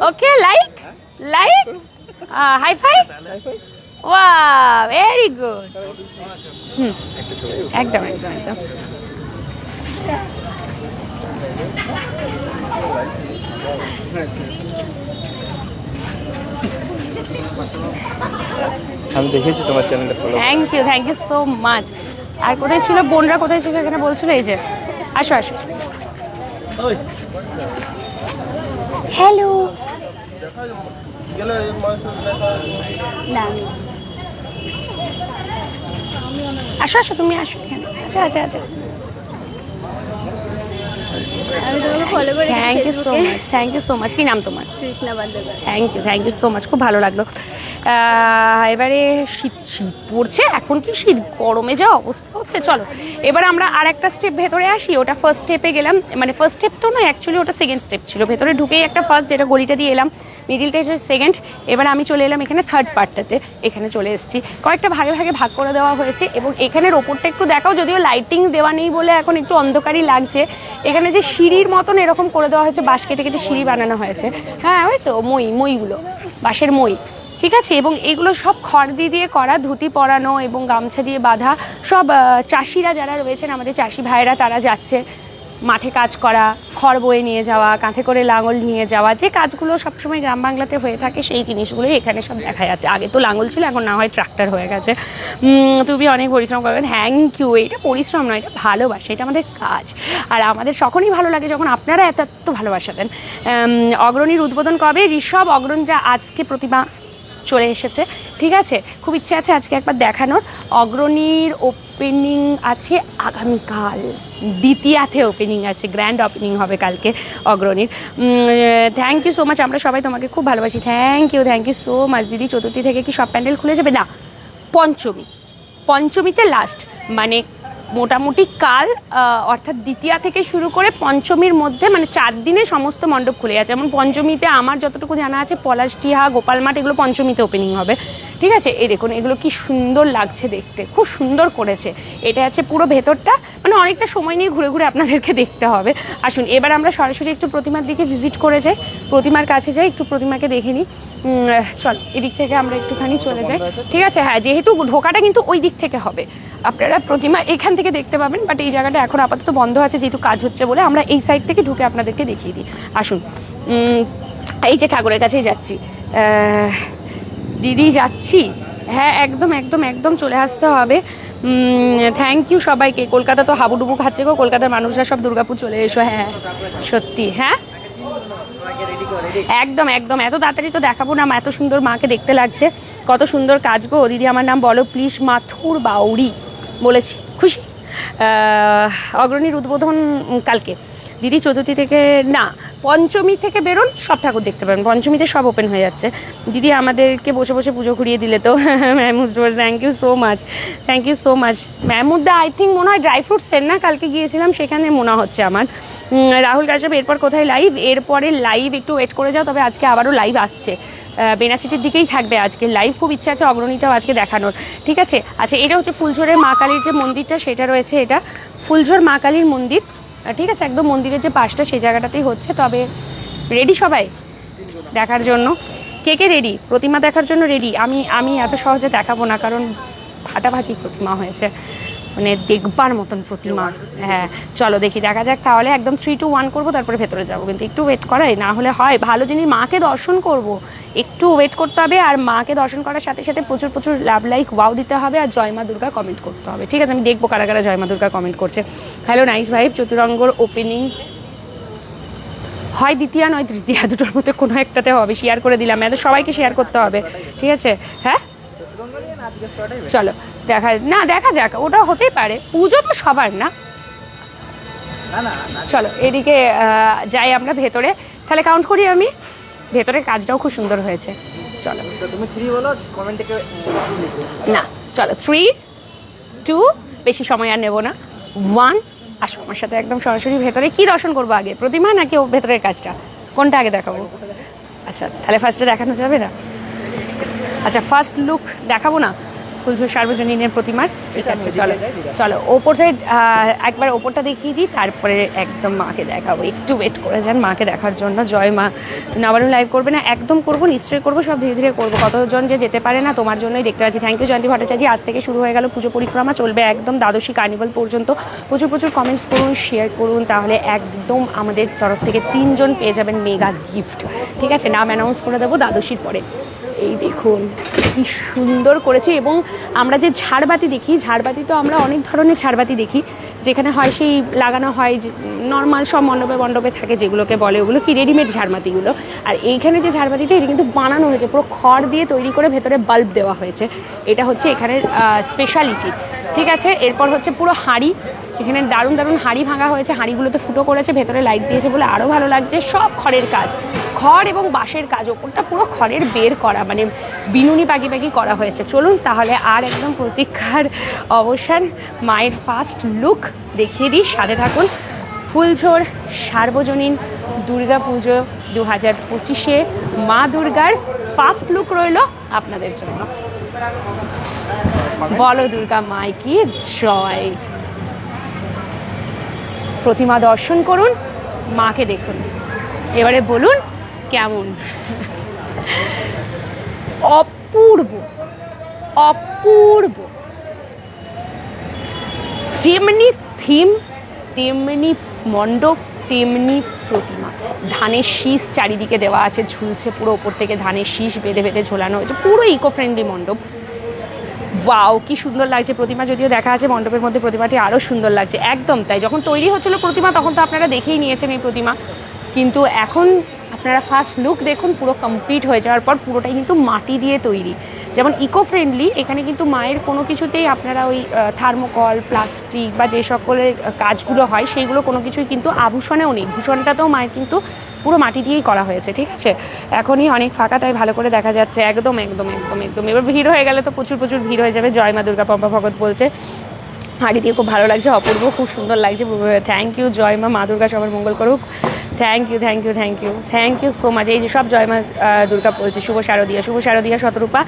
okay like like hi phi ওয়া ভেরি গুড হুম একদম একদম একদম। আমি দেখেছি তোমার চ্যানেলটা follow thank you thank you so much আর কোথায় ছিল? বোনরা কোথায় ছিল এখানে বলছিল এই যে। আসো আসো। হ্যালো। না আসো আসো তুমি আসো আচ্ছা আচ্ছা আচ্ছা। আমি তোমাকে ফলো করি thank you so much thank you so much কি নাম তোমার? Krishna thank you thank you so much খুব ভালো লাগল। এবারে শীত শীত পড়ছে এখন কি শীত? গরমে যা অবস্থা হচ্ছে চলো। এবার আমরা আর একটা স্টেপ ভেতরে আসি ওটা ফার্স্ট স্টেপে গেলাম। মানে ফার্স্ট স্টেপ তো নয় অ্যাকচুয়ালি ওটা সেকেন্ড স্টেপ ছিল। ভেতরে ঢুকেই একটা ফার্স্ট যেটা গলিটা দিয়ে এলাম মিডিলটা হচ্ছে সেকেন্ড এবার আমি চলে এলাম এখানে থার্ড পার্টটাতে এখানে চলে এসেছি। কয়েকটা ভাগে ভাগে ভাগ করে দেওয়া হয়েছে এবং এখানের ওপরটা একটু দেখাও যদিও লাইটিং দেওয়া নেই বলে এখন একটু অন্ধকারই লাগছে। এখানে যে সিঁড়ির মতন এরকম করে দেওয়া হয়েছে, বাঁশ কেটে কেটে সিঁড়ি বানানো হয়েছে। হ্যাঁ ওই তো, মই, মইগুলো, বাঁশের মই। ঠিক আছে? এবং এগুলো সব খড়দি দিয়ে করা, ধুতি পরানো এবং গামছা দিয়ে বাঁধা। সব চাষিরা যারা রয়েছেন, আমাদের চাষি ভাইরা তারা যাচ্ছে। মাঠে কাজ করা, খড় বয়ে নিয়ে যাওয়া, কাঁধে করে লাঙল নিয়ে যাওয়া, যে কাজগুলো সবসময় গ্রাম বাংলাতে হয়ে থাকে সেই জিনিসগুলোই এখানে সব দেখা যাচ্ছে আগে তো লাঙল ছিল, এখন না হয় ট্রাক্টর হয়ে গেছে। তুমি অনেক পরিশ্রম করবেন থ্যাংক ইউ এটা পরিশ্রম নয়, এটা ভালোবাসা, এটা আমাদের কাজ। আর আমাদের সকলেই ভালো লাগে যখন আপনারা এত এত ভালোবাসা দেন। অগ্রণীর উদ্বোধন কবে? ঋষভ অগ্রণীরা আজকে প্রতিমা চলে এসেছে। ঠিক আছে? খুব ইচ্ছে আছে আজকে একবার দেখানোর। অগ্রণীর ওপেনিং আছে আগামীকাল। দ্বিতীয়াতে ওপেনিং আছে গ্র্যান্ড ওপেনিং হবে কালকে অগ্রণীর। থ্যাংক ইউ সো মাচ আমরা সবাই তোমাকে খুব ভালোবাসি। Thank you thank you so much দিদি, চতুর্থী থেকে কি সব প্যান্ডেল খুলে যাবে? না, পঞ্চমী। পঞ্চমীতে লাস্ট মানে মোটামুটি কাল অর্থাৎ দ্বিতীয়া থেকে শুরু করে পঞ্চমীর মধ্যে মানে চার দিনে সমস্ত মণ্ডপ খুলে আছে যেমন পঞ্চমীতে আমার যতটুকু জানা আছে পলাশটিহা গোপালমাঠ এগুলো পঞ্চমীতে ওপেনিং হবে। ঠিক আছে? এই দেখুন, এগুলো কি সুন্দর লাগছে দেখতে। খুব সুন্দর করেছে। এটা আছে পুরো ভেতরটা। মানে অনেকটা সময় নিয়ে ঘুরে ঘুরে আপনাদেরকে দেখতে হবে। আসুন, এবার আমরা সরাসরি একটু প্রতিমার দিকে ভিজিট করে যাই। প্রতিমার কাছে যাই, একটু প্রতিমাকে দেখে নিই। চল, এদিক থেকে আমরা একটুখানি চলে যাই। ঠিক আছে? হ্যাঁ যেহেতু ঢোকাটা কিন্তু ওই দিক থেকে হবে। আপনারা প্রতিমা এখান থেকে দেখতে পাবেন বাট এই জায়গাটা এখন আপাতত বন্ধ আছে, যেহেতু কাজ হচ্ছে বলে আমরা এই সাইড থেকে ঢুকে আপনাদেরকে দেখিয়ে দিই। আসুন এই যে ঠাকুরের কাছেই যাচ্ছি। দিদি যাচ্ছি। হ্যাঁ একদম একদম একদম চলে আসতে হবে। থ্যাংক ইউ সবাইকে। কলকাতা তো হাবুডুবু খাচ্ছে গো, কলকাতার মানুষরা সব দুর্গাপুর চলে এসো হ্যাঁ সত্যি হ্যাঁ? একদম একদম, এত তাড়াতাড়ি তো দেখাবো না এত সুন্দর মাকে দেখতে লাগছে। কত সুন্দর কাজ গো দিদি আমার নাম বলো প্লিজ মাথুর বাউরি বলেছি, খুশি? অগ্রণীর উদ্বোধন কালকে। দিদি চতুর্থী থেকে, না, পঞ্চমী থেকে বেরোন, সব ঠাকুর দেখতে পাবেন পঞ্চমীতে সব ওপেন হয়ে যাচ্ছে। দিদি আমাদেরকে বসে বসে পুজো ঘুরিয়ে দিলে তো। Mahmud thank you so much thank you so much ম্যামুদ্দা I think মনে হয় ড্রাই ফ্রুট সেন না? কালকে গিয়েছিলাম, সেখানে মনে হচ্ছে আমার। রাহুল কাশ্যপ, এরপর কোথায় লাইভ এরপরে লাইভ একটু ওয়েট করে যাও, তবে আজকে আবারও লাইভ আসছে। বেনাচিটির দিকেই থাকবে আজকে। লাইভ খুব ইচ্ছা আছে অগ্রণীটাও আজকে দেখানোর। ঠিক আছে? আচ্ছা এটা হচ্ছে ফুলঝোরের মা কালীর যে মন্দিরটা, সেটা রয়েছে এটা। ফুলঝোর মা কালীর মন্দির। ঠিক আছে, একদম মন্দিরের যে পাশটা সেই জায়গাটাতেই হচ্ছে, তবে রেডি সবাই দেখার জন্য? কে কে রেডি প্রতিমা দেখার জন্য রেডি আমি আমি এত সহজে দেখাবো না, কারণ ফাটাফাটি প্রতিমা হয়েছে। মানে দেখবার মতন প্রতিমা। হ্যাঁ চলো দেখি দেখা যাক তাহলে একদম থ্রি টু ওয়ান করব তারপরে ভেতরে যাব। কিন্তু একটু ওয়েট করাই না হলে হয়। ভালো জিনিস মাকে দর্শন করব। একটু ওয়েট করতে হবে আর মাকে দর্শন করার সাথে সাথে প্রচুর প্রচুর লাভ লাইক ওয়াও দিতে হবে আর জয় মা দুর্গা কমেন্ট করতে হবে। ঠিক আছে আমি দেখব কারা কারা জয় মা দুর্গা কমেন্ট করছে। হ্যালো নাইস ভাইব চতুরঙ্গর ওপেনিং হয় দ্বিতীয়া নয় তৃতীয়া দুটোর মধ্যে কোনো একটাতে হবে। শেয়ার করে দিলাম এত সবাইকে শেয়ার করতে হবে। ঠিক আছে? হ্যাঁ? চলো। দেখা না দেখা যাক ওটা হতেই পারে। পুজো তো সবার না? চলো এদিকে যাই আমরা ভেতরে। তাহলে কাউন্ট করি আমি। ভেতরের কাজটাও খুব সুন্দর হয়েছে। চলো। তুমি থ্রি বলো কমেন্ট না চলো থ্রি টু বেশি সময় আর নেব না। ওয়ান আসো আমার সাথে একদম সরাসরি ভেতরে। কি দর্শন করব আগে প্রতিমা নাকি ও ভেতরের কাজটা? কোনটা আগে দেখাবো? আচ্ছা তাহলে ফার্স্টে দেখানো যাবে না? আচ্ছা ফার্স্ট লুক দেখাবো না? ফুলঝুর সার্বজনীনের প্রতিমার। ঠিক আছে চলো চলো ওপরে একবার ওপরটা দেখিয়ে দিই তারপরে একদম মাকে দেখাবো। একটু ওয়েট করে যান মাকে দেখার জন্য। জয় মা নবারু লাইভ করবে না একদম করব নিশ্চয়ই করব সব ধীরে ধীরে করব। কতজন যে যেতে পারে না তোমার জন্যই দেখতে পাচ্ছি। Thank you Jayanti Bhattacharya. আজ থেকে শুরু হয়ে গেল পুজো পরিক্রমা চলবে একদম দ্বাদশী কার্নিভাল পর্যন্ত। প্রচুর প্রচুর কমেন্টস করুন শেয়ার করুন তাহলে একদম আমাদের তরফ থেকে তিনজন পেয়ে যাবেন মেগা গিফট ঠিক আছে নাম অ্যানাউন্স করে দেবো দ্বাদশীর পরে। এই দেখুন, কি সুন্দর করেছে এবং আমরা যে ঝাড়বাতি দেখি, ঝাড়বাতি তো আমরা অনেক ধরনের ঝাড়বাতি দেখি, যেখানে হয় সেই লাগানো হয় নর্মাল সব মণ্ডপে মণ্ডপে থাকে যেগুলোকে বলে ওগুলো কি রেডিমেড ঝাড়বাতিগুলো। আর এইখানে যে ঝাড়বাতিটা, এটা কিন্তু বানানো হয়েছে, পুরো খড় দিয়ে তৈরি করে ভেতরে বাল্ব দেওয়া হয়েছে। এটা হচ্ছে এখানের স্পেশালিটি ঠিক আছে? এরপর হচ্ছে পুরো হাঁড়ি এখানে দারুণ দারুণ হাঁড়ি ভাঙা হয়েছে, হাঁড়িগুলোতে ফুটো করেছে, ভেতরে লাইট দিয়েছে বলে আরও ভালো লাগছে। সব খড়ের কাজ। খড় এবং বাঁশের কাজ, ওপরটা পুরো খড়ের বের করা মানে বিনুনি পাকি পাকি করা হয়েছে। চলুন তাহলে আর একদম প্রতীক্ষার অবসান, মায়ের ফার্স্ট লুক দেখিয়ে দিই। সাথে থাকুন ফুলঝোর সার্বজনীন দুর্গা পুজো দু হাজার পঁচিশে। মা দুর্গার ফার্স্ট লুক রইল আপনাদের জন্য। বলো দুর্গা মাই কি জয়। প্রতিমা দর্শন করুন, মাকে দেখুন। এবারে বলুন, কেমন? অপূর্ব অপূর্ব। যেমনি থিম, তেমনি মণ্ডপ, তেমনি প্রতিমা। ধানের শীষ চারিদিকে দেওয়া আছে, ঝুলছে পুরো ওপর থেকে ধানের শীষ বেঁধে বেঁধে ঝোলানো হয়েছে। পুরো ইকো ফ্রেন্ডলি মণ্ডপ। ওয়াও, কি সুন্দর লাগছে। প্রতিমা যদিও দেখা আছে, মণ্ডপের মধ্যে প্রতিমাটি আরও সুন্দর লাগছে। একদম তাই, যখন তৈরি হচ্ছিল প্রতিমা, তখন তো আপনারা দেখেই নিয়েছেন এই প্রতিমা। কিন্তু এখন আপনারা ফার্স্ট লুক দেখুন, পুরো কমপ্লিট হয়ে যাওয়ার পর পুরোটাই কিন্তু মাটি দিয়ে তৈরি। যেমন ইকো ফ্রেন্ডলি এখানে কিন্তু মায়ের কোনো কিছুতেই আপনারা ওই থার্মোকল প্লাস্টিক বা যে সকলের কাজগুলো হয়, সেইগুলো কোনো কিছুই কিন্তু আভূষণেও নেই। ভূষণটাতেও মায়ের কিন্তু পুরো মাটি দিয়েই করা হয়েছে, ঠিক আছে? এখনই অনেক ফাঁকা, তাই ভালো করে দেখা যাচ্ছে। একদম একদম একদম একদম। এবার ভিড় হয়ে গেলে তো প্রচুর প্রচুর ভিড় হয়ে যাবে, জয় মা দুর্গা, পম্পা ভগত বলছে। হাঁড়ি দিয়ে খুব ভালো লাগছে, অপূর্ব, খুব সুন্দর লাগছে। থ্যাংক ইউ, জয় মা মা দুর্গা, সবার মঙ্গল করুক। Thank you thank you thank you thank you so much এই যে সব জয় মা দুর্গা বলছে, শুভ শারদীয়া শুভ শারদীয়া শতরূপা।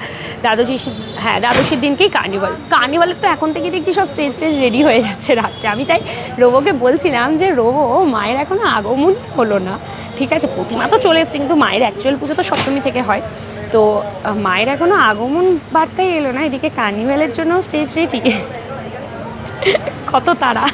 দ্বাদশী হ্যাঁ দ্বাদশীর দিনকেই কার্নিভাল কার্নিভালের তো এখন থেকে দেখছি সব স্টেজ স্টেজ রেডি হয়ে যাচ্ছে রাস্তায় আমি তাই রোবোকে বলছিলাম যে, রোবো, মায়ের এখনও আগমন হলো না। ঠিক আছে, প্রতিমা তো চলে এসছে, কিন্তু মায়ের অ্যাকচুয়াল পুজো তো সপ্তমী থেকে হয়। তো মায়ের এখনও আগমন বার্তাই এলো না, এদিকে কার্নিভালের জন্য স্টেজ রেডি কত তারা।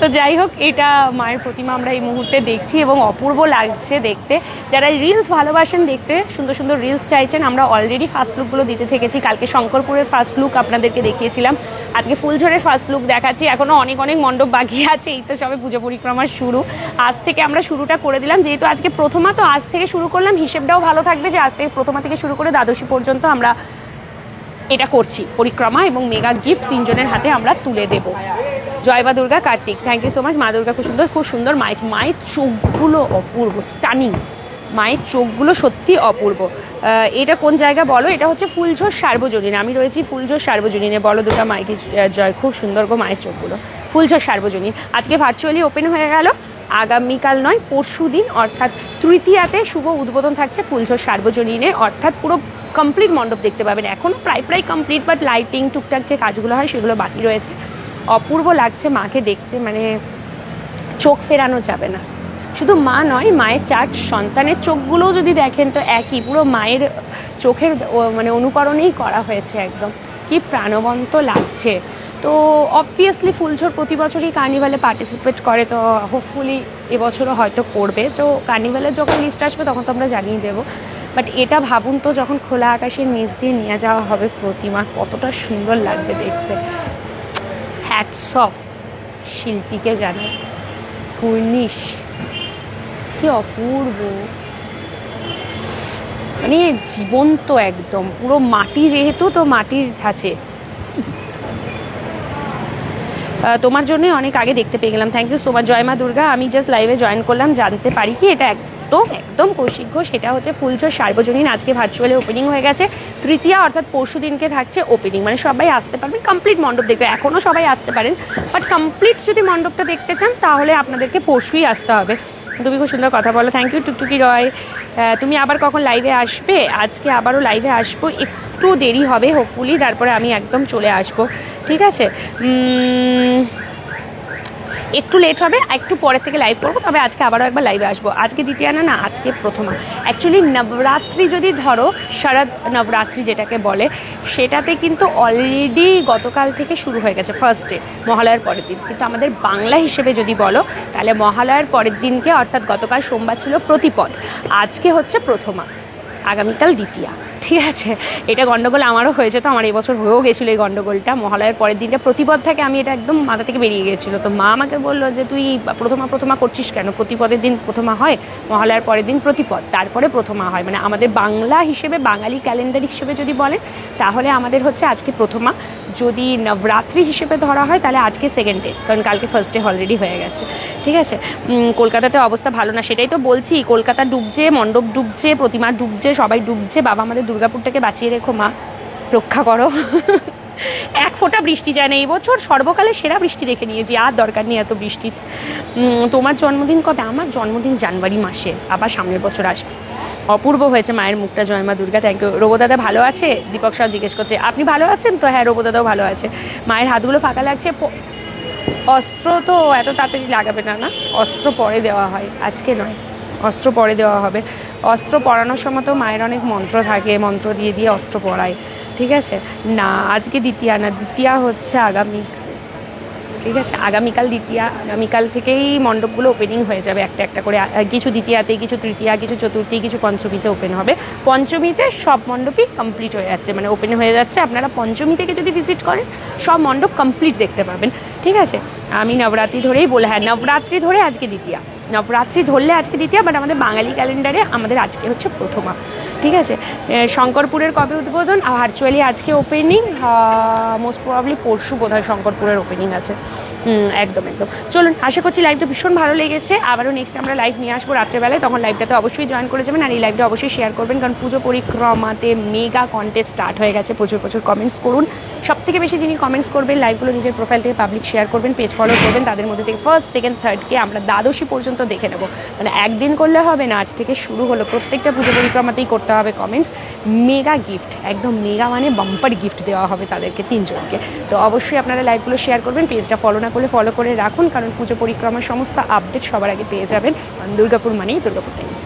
তো যাই হোক, এটা মায়ের প্রতিমা আমরা এই মুহূর্তে দেখছি এবং অপূর্ব লাগছে দেখতে। যারা রিলস ভালোবাসেন দেখতে, সুন্দর সুন্দর রিলস চাইছেন, আমরা অলরেডি ফার্স্ট লুকগুলো দিতে থেকেছি। কালকে শঙ্করপুরের ফার্স্ট লুক আপনাদেরকে দেখিয়েছিলাম। আজকে ফুলঝড়ের ফার্স্ট লুক দেখাচ্ছি। এখনও অনেক অনেক মণ্ডপ বাকি আছে, এই তো সবে পুজো পরিক্রমার শুরু। আজ থেকে আমরা শুরুটা করে দিলাম। যেহেতু আজকে প্রথমা, তো আজ থেকে শুরু করলাম। হিসেবটাও ভালো থাকবে যে আজ থেকে প্রথমা থেকে শুরু করে দ্বাদশী পর্যন্ত আমরা এটা করছি। পরিক্রমা এবং মেগা গিফট তিনজনের হাতে আমরা তুলে দেব। জয় বা Durga, Kartik thank you so much মা দুর্গা খুব সুন্দর খুব সুন্দর। মায়ের মায়ের চোখগুলো অপূর্ব স্টানিং মায়ের চোখগুলো সত্যি অপূর্ব। এটা কোন জায়গা বলো? এটা হচ্ছে ফুলঝোর সার্বজনীন। আমি রয়েছি ফুলঝোর সার্বজনীনে। বলো দুর্গা মাইকে জয়? খুব সুন্দর গো মায়ের চোখগুলো। ফুলঝোর সার্বজনীন। আজকে ভার্চুয়ালি ওপেন হয়ে গেল। আগামীকাল নয় পরশু দিন অর্থাৎ তৃতীয়াতে শুভ উদ্বোধন থাকছে ফুলঝোর সার্বজনীনে। অর্থাৎ পুরো কমপ্লিট মণ্ডপ দেখতে পাবেন। এখনও প্রায় প্রায় কমপ্লিট বাট লাইটিং টুকটাক যে কাজগুলো হয় সেগুলো বাকি রয়েছে। অপূর্ব লাগছে মাকে দেখতে মানে চোখ ফেরানো যাবে না। শুধু মা নয়, মায়ের চার সন্তানের চোখগুলোও যদি দেখেন তো একই, পুরো মায়ের চোখের মানে অনুকরণেই করা হয়েছে একদম। কি প্রাণবন্ত লাগছে। তো অবভিয়াসলি ফুলঝোর প্রতি বছরই কার্নিভালে পার্টিসিপেট করে, তো হোপফুলি এবছরও হয়তো করবে। তো কার্নিভালের যখন লিস্ট আসবে তখন তো আমরা জানিয়ে দেবো। বাট এটা ভাবুন তো, যখন খোলা আকাশের নিচ দিয়ে নিয়ে যাওয়া হবে প্রতিমা, কতটা সুন্দর লাগবে দেখতে। হ্যাটস অফ শিল্পীকে জানাই। পূর্ণিশ কি অপূর্ব। মানে জীবন্ত একদম। পুরো মাটি যেহেতু, তো মাটির ধাঁচে। তোমার জন্য অনেক আগে দেখতে পেয়ে গেলাম। থ্যাংক ইউ সো মাচ জয় মা দুর্গা। আমি জাস্ট লাইভে জয়েন করলাম, জানতে পারি কি এটা একদম একদম কৌশিক ঘোষ, সেটা হচ্ছে ফুলঝোর সার্বজনীন। আজকে ভার্চুয়ালি ওপেনিং হয়ে গেছে। তৃতীয়া অর্থাৎ পরশু দিনকে থাকছে ওপেনিং মানে সবাই আসতে পারবেন কমপ্লিট মণ্ডপ দেখবে। এখনও সবাই আসতে পারেন বাট কমপ্লিট যদি মণ্ডপটা দেখতে চান, তাহলে আপনাদেরকে পরশুই আসতে হবে। তুমি খুব সুন্দর কথা বলো। থ্যাংক ইউ টুকটুকি রয়। তুমি আবার কখন লাইভে আসবে? আজকে আবারও লাইভে আসব। একটু দেরি হবে হোপফুলি তারপরে আমি একদম চলে আসব। ঠিক আছে? একটু লেট হবে একটু পরের থেকে লাইভ করব, তবে আজকে আবারও একবার লাইভে আসব। আজকে দ্বিতীয় না না, আজকে প্রথমা। অ্যাকচুয়ালি নবরাত্রি যদি ধরো, শরৎ নবরাত্রি যেটাকে বলে, সেটাতে কিন্তু অলরেডি গতকাল থেকে শুরু হয়ে গেছে ফার্স্ট ডে মহালয়ার পরের দিন। কিন্তু আমাদের বাংলা হিসেবে যদি বলো, তাহলে মহালয়ার পরের দিনকে অর্থাৎ গতকাল সোমবার ছিল প্রতিপদ। আজকে হচ্ছে প্রথমা, আগামীকাল দ্বিতীয়া। ঠিক আছে, এটা গন্ডগোল আমারও হয়েছে তো আমার এবছর হয়েও গেছিল এই গণ্ডগোলটা মহালয়ার পরের দিনটা প্রতিপদ থেকে আমি এটা একদম মাথা থেকে বেরিয়ে গেছিল। তো মা আমাকে বলল যে, তুই প্রথমা প্রথমা করছিস কেন? প্রতিপদের দিন প্রথমা হয়, মহালয়ার পরের দিন প্রতিপদ, তারপরে প্রথমা হয়। মানে আমাদের বাংলা হিসেবে, বাঙালি ক্যালেন্ডার হিসেবে যদি বলেন, তাহলে আমাদের হচ্ছে আজকে প্রথমা। যদি নবরাত্রি হিসেবে ধরা হয়, তাহলে আজকে সেকেন্ড ডে কারণ কালকে ফার্স্ট ডে অলরেডি হয়ে গেছে। ঠিক আছে? কলকাতাতে অবস্থা ভালো না, সেটাই তো বলছি। কলকাতা ডুবছে, মণ্ডপ ডুবছে, প্রতিমা ডুবছে, সবাই ডুবছে, বাবা আমাদের দুর্গাপুরটাকে বাঁচিয়ে রেখো মা। রক্ষা করো। এক ফোঁটা বৃষ্টি যায় না এই বছর। সর্বকালে সেরা বৃষ্টি দেখে নিয়েছি, আর দরকার নেই এত বৃষ্টি। তোমার জন্মদিন কবে? আমার জন্মদিন জানুয়ারি মাসে, আবার সামনের বছর আসবে। অপূর্ব হয়েছে মায়ের মুখটা, জয় মা দুর্গা থ্যাংক ইউ রোবদাদা ভালো আছে? দীপক সাহা জিজ্ঞেস করছে, আপনি ভালো আছেন তো? হ্যাঁ রোবদাদাও ভালো আছে। মায়ের হাতগুলো ফাঁকা লাগছে অস্ত্র তো এত তাড়াতাড়ি লাগাবে না না? অস্ত্র পরে দেওয়া হয়, আজকে নয়। অস্ত্র পরে দেওয়া হবে। অস্ত্র পরানোর সময় তো মায়ের অনেক মন্ত্র থাকে, মন্ত্র দিয়ে দিয়ে অস্ত্র পরায়, ঠিক আছে? না, আজকে দ্বিতীয়া না, দ্বিতীয়া হচ্ছে আগামী, ঠিক আছে? আগামীকাল দ্বিতীয়া, আগামীকাল থেকেই মণ্ডপগুলো ওপেনিং হয়ে যাবে একটা একটা করে। কিছু দ্বিতীয়াতে কিছু তৃতীয়া, কিছু চতুর্থী, কিছু পঞ্চমীতে ওপেন হবে। পঞ্চমীতে সব মণ্ডপই কমপ্লিট হয়ে যাচ্ছে মানে ওপেন হয়ে যাচ্ছে। আপনারা পঞ্চমী থেকে যদি ভিজিট করেন, সব মণ্ডপ কমপ্লিট দেখতে পাবেন, ঠিক আছে? আমি নবরাত্রি ধরেই বলে হ্যাঁ নবরাত্রি ধরে আজকে দ্বিতীয়া। নবরাত্রি ধরলে আজকে দ্বিতীয় বাট আমাদের বাঙালি ক্যালেন্ডারে আমাদের আজকে হচ্ছে প্রথমা। ঠিক আছে? শঙ্করপুরের কবে উদ্বোধন? ভার্চুয়ালি আজকে ওপেনিং মোস্ট প্রবাবলি পরশু বোধ হয় শঙ্করপুরের ওপেনিং আছে। একদম একদম। চলুন, আশা করছি লাইভটা ভীষণ ভালো লেগেছে। আবারও নেক্সট আমরা লাইভ নিয়ে আসব রাত্রেবেলায়। তখন লাইভটাতে অবশ্যই জয়েন করে যাবেন। আর এই লাইভটা অবশ্যই শেয়ার করবেন। কারণ পুজো পরিক্রমাতে মেগা কন্টেস্ট স্টার্ট হয়ে গেছে। প্রচুর প্রচুর কমেন্টস করুন। সব থেকে বেশি যিনি কমেন্টস করবেন লাইভগুলো নিজের প্রোফাইল থেকে পাবলিক শেয়ার করবেন পেজ ফলো করবেন, তাদের মধ্যে থেকে ফার্স্ট সেকেন্ড থার্ডকে আমরা দ্বাদশী পর্যন্ত দেখে নেব। মানে একদিন করলে হবে না, আজ থেকে শুরু হলো। প্রত্যেকটা পুজো পরিক্রমাতেই করতে হবে কমেন্টস মেগা গিফট একদম মেগা মানে বাম্পার গিফট দেওয়া হবে তাদেরকে তিনজনকে। তো অবশ্যই আপনারা লাইভগুলো শেয়ার করবেন পেজটা ফলো না করলে ফলো করে রাখুন, কারণ পুজো পরিক্রমার সমস্ত আপডেট সবার আগে পেয়ে যাবেন। দুর্গাপুর মানেই দুর্গাপুর টাইমস